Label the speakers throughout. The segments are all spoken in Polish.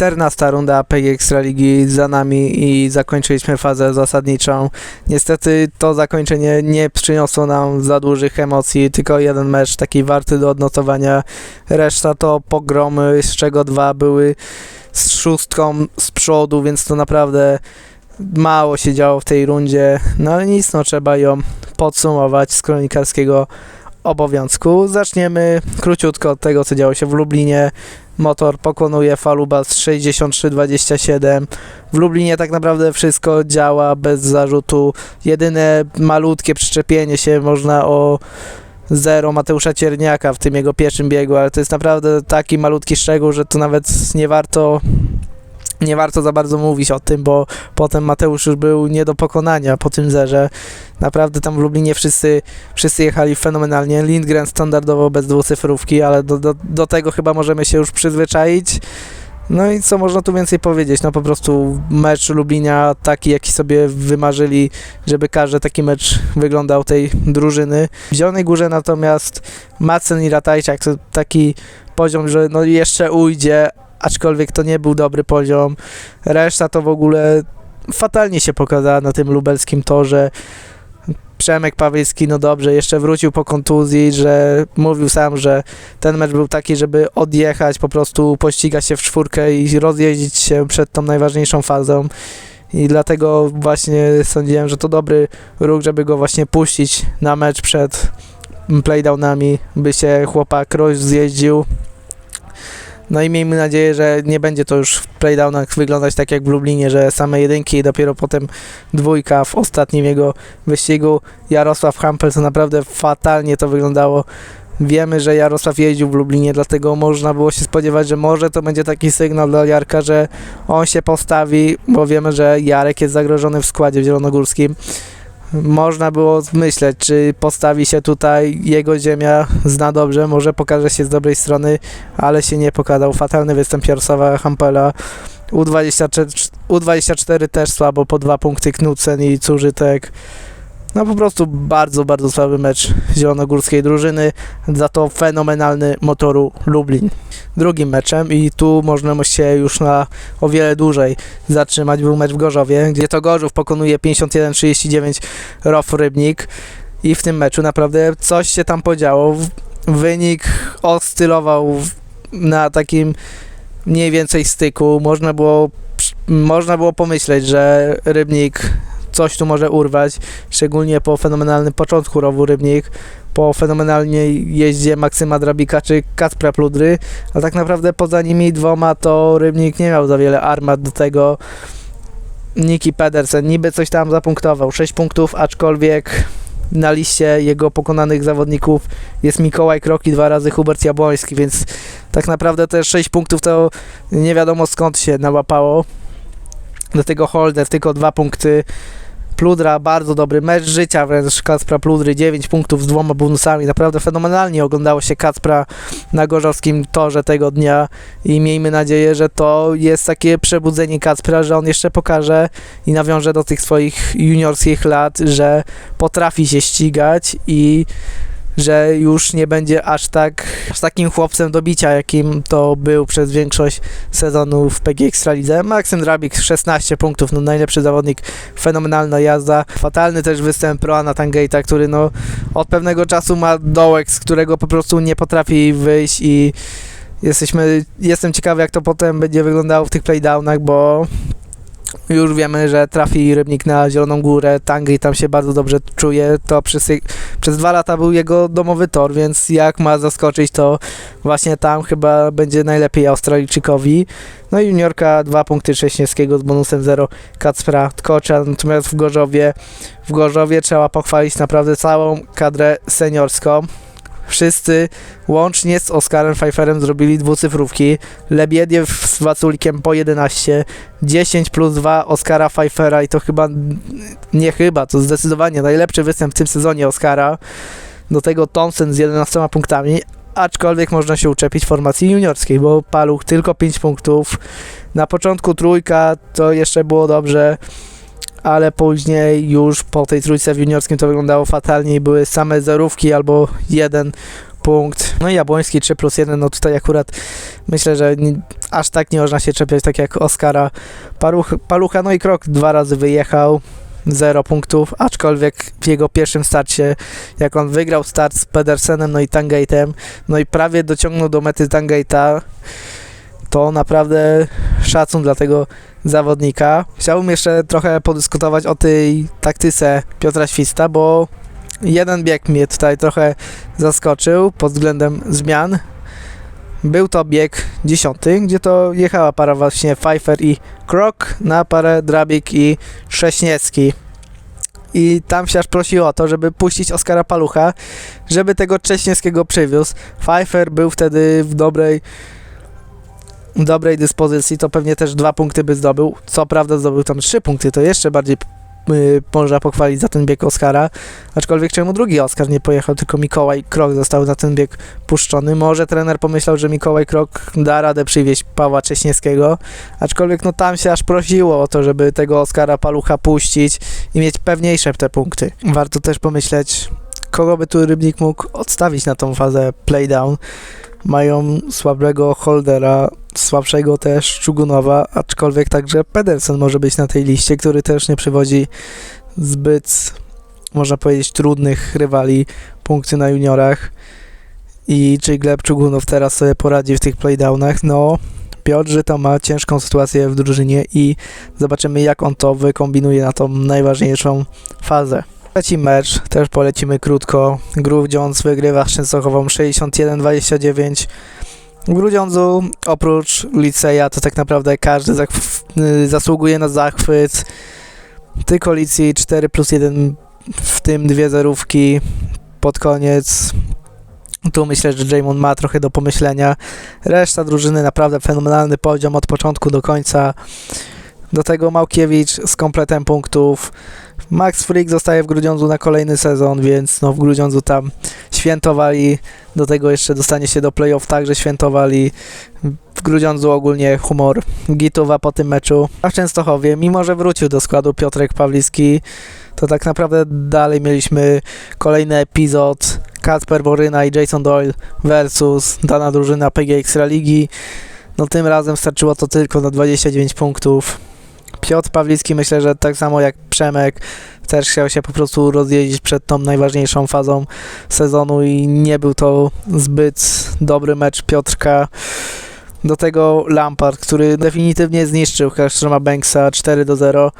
Speaker 1: 14 runda PG Ekstraligi za nami i zakończyliśmy fazę zasadniczą. Niestety to zakończenie nie przyniosło nam za dużych emocji, tylko jeden mecz taki warty do odnotowania. Reszta to pogromy, z czego dwa były z szóstką z przodu, więc to naprawdę mało się działo w tej rundzie. No ale nic, no trzeba ją podsumować z kronikarskiego obowiązku. Zaczniemy króciutko od tego, co działo się w Lublinie. Motor pokonuje Faluba z 63-27. W Lublinie tak naprawdę wszystko działa bez zarzutu. Jedyne malutkie przyczepienie się można o zero Mateusza Cierniaka w tym jego pierwszym biegu, ale to jest naprawdę taki malutki szczegół, że to nawet nie warto nie warto za bardzo mówić o tym, bo potem Mateusz już był nie do pokonania po tym zerze. Naprawdę tam w Lublinie wszyscy, wszyscy jechali fenomenalnie. Lindgren standardowo bez dwucyfrówki, ale do, do, do tego chyba możemy się już przyzwyczaić. No i co można tu więcej powiedzieć? No po prostu mecz Lublinia taki, jaki sobie wymarzyli, żeby każdy taki mecz wyglądał tej drużyny. W Zielonej Górze natomiast Macen i Ratajczak to taki poziom, że no jeszcze ujdzie, aczkolwiek to nie był dobry poziom. Reszta to w ogóle fatalnie się pokazała na tym lubelskim torze. Przemek Pawiecki, no dobrze, jeszcze wrócił po kontuzji, że mówił sam, że ten mecz był taki, żeby odjechać, po prostu pościgać się w czwórkę i rozjeździć się przed tą najważniejszą fazą. I dlatego właśnie sądziłem, że to dobry ruch, żeby go właśnie puścić na mecz przed playdownami, by się chłopak rozjeździł. No i miejmy nadzieję, że nie będzie to już w playdownach wyglądać tak jak w Lublinie, że same jedynki i dopiero potem dwójka w ostatnim jego wyścigu. Jarosław Hampel to naprawdę fatalnie to wyglądało. Wiemy, że Jarosław jeździł w Lublinie, dlatego można było się spodziewać, że może to będzie taki sygnał dla Jarka, że on się postawi, bo wiemy, że Jarek jest zagrożony w składzie w zielonogórskim. Można było myśleć, czy postawi się tutaj jego ziemia, zna dobrze, może pokaże się z dobrej strony, ale się nie pokazał. Fatalny występ Jarosława Hampela. U24, U24 też słabo, po dwa punkty Knudsen i Cużytek. No po prostu bardzo, bardzo słaby mecz zielonogórskiej drużyny, za to fenomenalny motoru Lublin. Drugim meczem i tu można się już na o wiele dłużej zatrzymać był mecz w Gorzowie, gdzie to Gorzów pokonuje 51-39 Rof Rybnik i w tym meczu naprawdę coś się tam podziało. Wynik oscylował na takim mniej więcej styku. Można było, można było pomyśleć, że Rybnik coś tu może urwać, szczególnie po fenomenalnym początku rowu Rybnik, po fenomenalnej jeździe Maksyma Drabika czy Kacpra Pludry, a tak naprawdę poza nimi dwoma to Rybnik nie miał za wiele armat do tego. Niki Pedersen niby coś tam zapunktował, 6 punktów, aczkolwiek na liście jego pokonanych zawodników jest Mikołaj Kroki, dwa razy Hubert Jabłoński, więc tak naprawdę te 6 punktów to nie wiadomo skąd się nałapało. Do tego Holder tylko dwa punkty. Pludra, bardzo dobry mecz życia wręcz Kacpra Pludry, 9 punktów z dwoma bonusami, naprawdę fenomenalnie oglądało się Kacpra na gorzowskim torze tego dnia i miejmy nadzieję, że to jest takie przebudzenie Kacpra, że on jeszcze pokaże i nawiąże do tych swoich juniorskich lat, że potrafi się ścigać i że już nie będzie aż tak aż takim chłopcem do bicia, jakim to był przez większość sezonu w PG Ekstralidze. Maksym Drabik 16 punktów, no najlepszy zawodnik, fenomenalna jazda. Fatalny też występ Proana Tangate'a, który no od pewnego czasu ma dołek, z którego po prostu nie potrafi wyjść i jesteśmy, jestem ciekawy jak to potem będzie wyglądało w tych playdownach, bo już wiemy, że trafi Rybnik na Zieloną Górę, Tangi tam się bardzo dobrze czuje, to przez, przez dwa lata był jego domowy tor, więc jak ma zaskoczyć, to właśnie tam chyba będzie najlepiej Australijczykowi. No i juniorka, dwa punkty Cześniewskiego z bonusem 0 Kacpra Tkocza, natomiast w Gorzowie, w Gorzowie trzeba pochwalić naprawdę całą kadrę seniorską wszyscy łącznie z Oskarem Pfeifferem zrobili dwucyfrówki. Lebiediew z Waculikiem po 11, 10 plus 2 Oskara Pfeiffera i to chyba, nie chyba, to zdecydowanie najlepszy występ w tym sezonie Oskara. Do tego Thompson z 11 punktami, aczkolwiek można się uczepić formacji juniorskiej, bo Paluch tylko 5 punktów. Na początku trójka to jeszcze było dobrze ale później już po tej trójce w juniorskim to wyglądało fatalnie i były same zerówki albo jeden punkt. No i Jabłoński 3 plus 1, no tutaj akurat myślę, że nie, aż tak nie można się czepiać, tak jak Oskara Paluch, Palucha. No i Krok dwa razy wyjechał, 0 punktów, aczkolwiek w jego pierwszym starcie, jak on wygrał start z Pedersenem, no i Tangate'em, no i prawie dociągnął do mety Tangate'a, to naprawdę szacun dla tego zawodnika. Chciałbym jeszcze trochę podyskutować o tej taktyce Piotra Śwista, bo jeden bieg mnie tutaj trochę zaskoczył pod względem zmian. Był to bieg dziesiąty, gdzie to jechała para właśnie Pfeiffer i Krok na parę Drabik i Trześniecki. I tam się aż prosiło o to, żeby puścić Oskara Palucha, żeby tego Trześnieckiego przywiózł. Pfeiffer był wtedy w dobrej dobrej dyspozycji, to pewnie też dwa punkty by zdobył. Co prawda zdobył tam trzy punkty, to jeszcze bardziej y, można pochwalić za ten bieg Oscara. Aczkolwiek czemu drugi Oskar nie pojechał, tylko Mikołaj Krok został na ten bieg puszczony. Może trener pomyślał, że Mikołaj Krok da radę przywieźć Pawła Cześniewskiego, aczkolwiek no tam się aż prosiło o to, żeby tego Oskara Palucha puścić i mieć pewniejsze te punkty. Warto też pomyśleć, kogo by tu Rybnik mógł odstawić na tą fazę playdown. Mają słabego Holdera, słabszego też Czugunowa, aczkolwiek także Pedersen może być na tej liście, który też nie przywodzi zbyt, można powiedzieć, trudnych rywali punkty na juniorach. I czy Gleb Czugunow teraz sobie poradzi w tych playdownach? No, Piotr Żyto ma ciężką sytuację w drużynie i zobaczymy jak on to wykombinuje na tą najważniejszą fazę. Trzeci mecz, też polecimy krótko. Grudziądz wygrywa z Częstochową 61-29. W Grudziądzu oprócz Liceja to tak naprawdę każdy y, zasługuje na zachwyt. Tylko Licji 4 plus 1, w tym dwie zerówki pod koniec. Tu myślę, że Jamon ma trochę do pomyślenia. Reszta drużyny naprawdę fenomenalny poziom od początku do końca. Do tego Małkiewicz z kompletem punktów. Max Frick zostaje w Grudziądzu na kolejny sezon, więc no w Grudziądzu tam świętowali. Do tego jeszcze dostanie się do playoff, także świętowali. W Grudziądzu ogólnie humor Gitowa po tym meczu. A w Częstochowie, mimo że wrócił do składu Piotrek Pawlicki, to tak naprawdę dalej mieliśmy kolejny epizod Kacper Boryna i Jason Doyle versus dana drużyna PG Ekstraligi. No tym razem starczyło to tylko na 29 punktów. Piotr Pawlicki myślę, że tak samo jak Przemek też chciał się po prostu rozjeździć przed tą najważniejszą fazą sezonu i nie był to zbyt dobry mecz Piotrka. Do tego Lampard, który definitywnie zniszczył Herstroma Banksa 4 do 0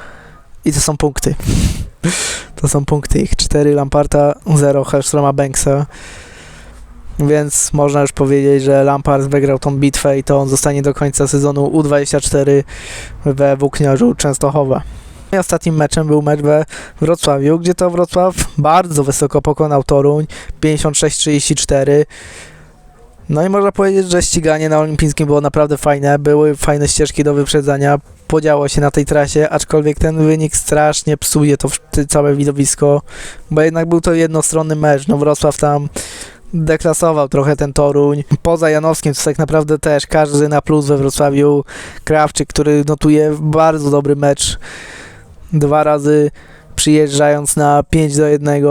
Speaker 1: i to są punkty. To są punkty ich 4 Lamparta, 0 Herstroma Banksa. Więc można już powiedzieć, że Lampard wygrał tą bitwę i to on zostanie do końca sezonu U24 we Włókniarzu Częstochowa. I ostatnim meczem był mecz we Wrocławiu, gdzie to Wrocław bardzo wysoko pokonał Toruń 56-34. No i można powiedzieć, że ściganie na olimpijskim było naprawdę fajne, były fajne ścieżki do wyprzedzania, podziało się na tej trasie, aczkolwiek ten wynik strasznie psuje to całe widowisko, bo jednak był to jednostronny mecz, no Wrocław tam deklasował trochę ten Toruń. Poza Janowskim to tak naprawdę też każdy na plus we Wrocławiu. Krawczyk, który notuje bardzo dobry mecz. Dwa razy przyjeżdżając na 5 do 1,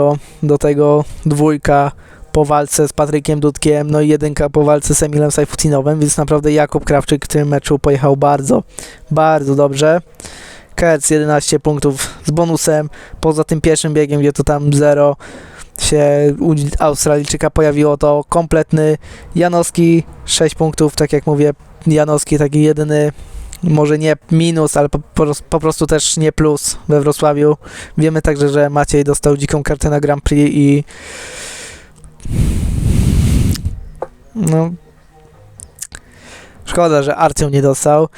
Speaker 1: do tego dwójka po walce z Patrykiem Dudkiem, no i jedynka po walce z Emilem Sajfutinowem, więc naprawdę Jakub Krawczyk w tym meczu pojechał bardzo, bardzo dobrze. Kerc 11 punktów z bonusem, poza tym pierwszym biegiem, gdzie to tam 0 się u Australijczyka pojawiło to kompletny Janowski 6 punktów, tak jak mówię, Janowski taki jedyny może nie minus, ale po, po, po prostu też nie plus we Wrocławiu. Wiemy także, że Maciej dostał dziką kartę na Grand Prix i no szkoda, że Arcią nie dostał,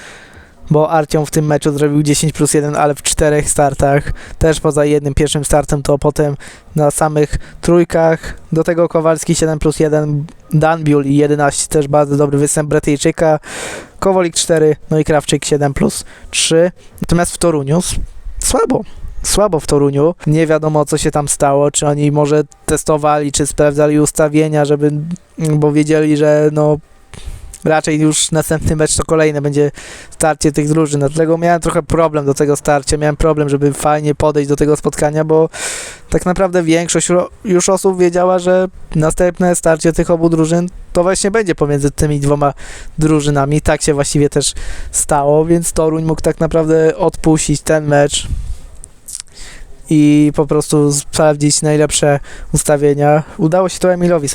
Speaker 1: bo Arcią w tym meczu zrobił 10 plus 1, ale w czterech startach, też poza jednym pierwszym startem, to potem na samych trójkach, do tego Kowalski 7 plus 1, Danbiul i 11, też bardzo dobry występ Brytyjczyka, Kowolik 4, no i Krawczyk 7 plus 3, natomiast w Toruniu słabo. Słabo w Toruniu. Nie wiadomo, co się tam stało. Czy oni może testowali, czy sprawdzali ustawienia, żeby, bo wiedzieli, że no raczej już następny mecz to kolejne będzie starcie tych drużyn. Dlatego miałem trochę problem do tego starcia. Miałem problem, żeby fajnie podejść do tego spotkania, bo tak naprawdę większość już osób wiedziała, że następne starcie tych obu drużyn to właśnie będzie pomiędzy tymi dwoma drużynami. Tak się właściwie też stało, więc Toruń mógł tak naprawdę odpuścić ten mecz i po prostu sprawdzić najlepsze ustawienia. Udało się to Emilowi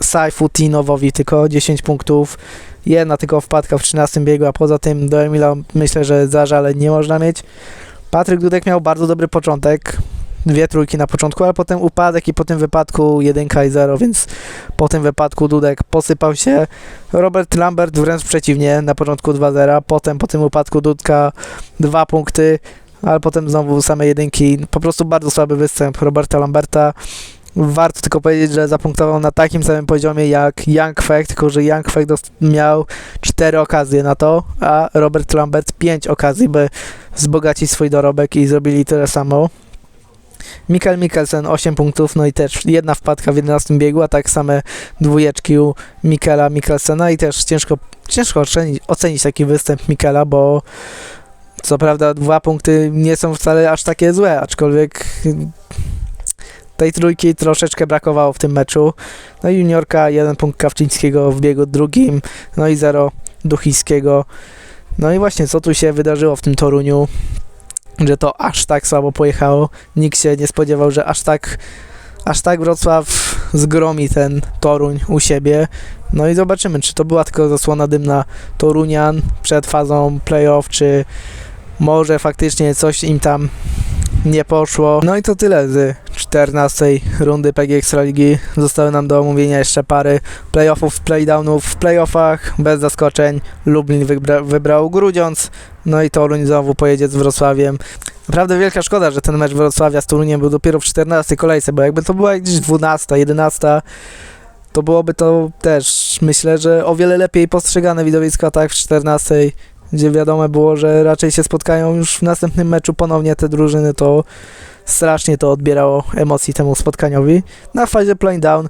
Speaker 1: Sajfutinowowi tylko 10 punktów. Jedna tylko wpadka w 13 biegu, a poza tym do Emila myślę, że zażale nie można mieć. Patryk Dudek miał bardzo dobry początek. Dwie trójki na początku, ale potem upadek i po tym wypadku 1 i 0, więc po tym wypadku Dudek posypał się. Robert Lambert wręcz przeciwnie, na początku 2-0, potem po tym upadku Dudka 2 punkty, ale potem znowu same jedynki. Po prostu bardzo słaby występ Roberta Lamberta. Warto tylko powiedzieć, że zapunktował na takim samym poziomie jak Young Fake, tylko że Young dost- miał 4 okazje na to, a Robert Lambert 5 okazji, by wzbogacić swój dorobek i zrobili tyle samo. Mikael Mikkelsen 8 punktów, no i też jedna wpadka w 11 biegu, a tak same dwójeczki u Mikela Mikkelsena i też ciężko, ciężko ocenić, ocenić taki występ Mikela, bo co prawda dwa punkty nie są wcale aż takie złe, aczkolwiek tej trójki troszeczkę brakowało w tym meczu. No i juniorka, jeden punkt Kawczyńskiego w biegu drugim, no i zero Duchińskiego. No i właśnie, co tu się wydarzyło w tym Toruniu, że to aż tak słabo pojechało. Nikt się nie spodziewał, że aż tak, aż tak Wrocław zgromi ten Toruń u siebie. No i zobaczymy, czy to była tylko zasłona dymna Torunian przed fazą playoff, czy może faktycznie coś im tam nie poszło. No i to tyle z 14 rundy PG Ekstraligi. Zostały nam do omówienia jeszcze pary playoffów, playdownów. W playoffach bez zaskoczeń Lublin wybra- wybrał Grudziądz, no i Toruń znowu pojedzie z Wrocławiem. Naprawdę wielka szkoda, że ten mecz Wrocławia z Toruniem był dopiero w 14 kolejce, bo jakby to była gdzieś 12, 11, to byłoby to też, myślę, że o wiele lepiej postrzegane widowisko, tak w 14 gdzie wiadomo było, że raczej się spotkają już w następnym meczu ponownie te drużyny, to strasznie to odbierało emocji temu spotkaniowi. Na fazie play down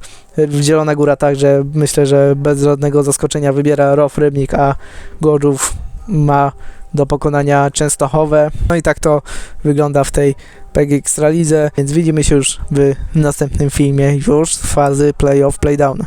Speaker 1: Zielona Góra także myślę, że bez żadnego zaskoczenia wybiera Rof Rybnik, a Gorzów ma do pokonania Częstochowe. No i tak to wygląda w tej PG Ekstralidze, więc widzimy się już w następnym filmie już z fazy playoff, playdown.